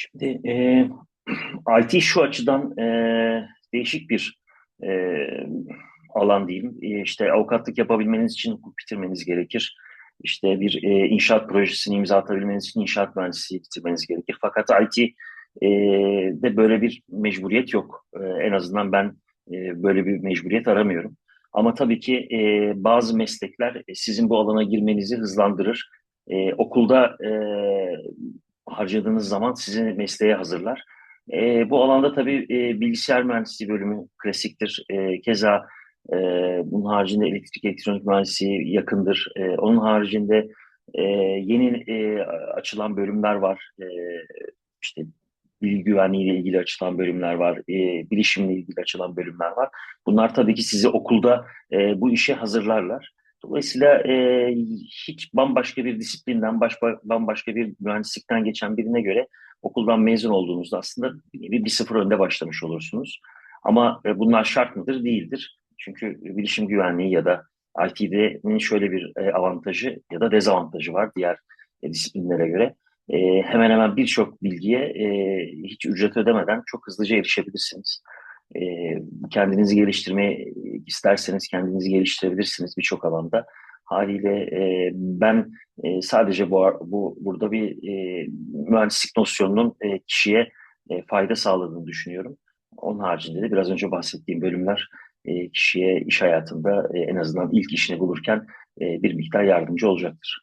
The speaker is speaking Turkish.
Şimdi e, IT şu açıdan e, değişik bir e, alan diyeyim. E, işte avukatlık yapabilmeniz için hukuk bitirmeniz gerekir. İşte bir e, inşaat projesini imza atabilmeniz için inşaat mühendisliği bitirmeniz gerekir. Fakat IT e, de böyle bir mecburiyet yok. E, en azından ben e, böyle bir mecburiyet aramıyorum. Ama tabii ki e, bazı meslekler e, sizin bu alana girmenizi hızlandırır. E, okulda e, harcadığınız zaman sizi mesleğe hazırlar. E, bu alanda tabii e, bilgisayar mühendisliği bölümü klasiktir. E, keza e, bunun haricinde elektrik elektronik mühendisliği yakındır. E, onun haricinde e, yeni e, açılan bölümler var. E, işte bilgi güvenliği ile ilgili açılan bölümler var, e, bilişimle ilgili açılan bölümler var. Bunlar tabii ki sizi okulda e, bu işe hazırlarlar. Dolayısıyla e, hiç bambaşka bir disiplinden, baş, bambaşka bir mühendislikten geçen birine göre okuldan mezun olduğunuzda aslında bir, bir sıfır önde başlamış olursunuz. Ama e, bunlar şart mıdır? Değildir. Çünkü bilişim güvenliği ya da IT'nin şöyle bir e, avantajı ya da dezavantajı var diğer e, disiplinlere göre. E, hemen hemen birçok bilgiye e, hiç ücret ödemeden çok hızlıca erişebilirsiniz. E, kendinizi geliştirmeyi isterseniz kendinizi geliştirebilirsiniz birçok alanda. Haliyle e, ben e, sadece bu, bu burada bir e, mühendislik nosyonunun e, kişiye e, fayda sağladığını düşünüyorum. Onun haricinde de biraz önce bahsettiğim bölümler e, kişiye iş hayatında e, en azından ilk işini bulurken e, bir miktar yardımcı olacaktır.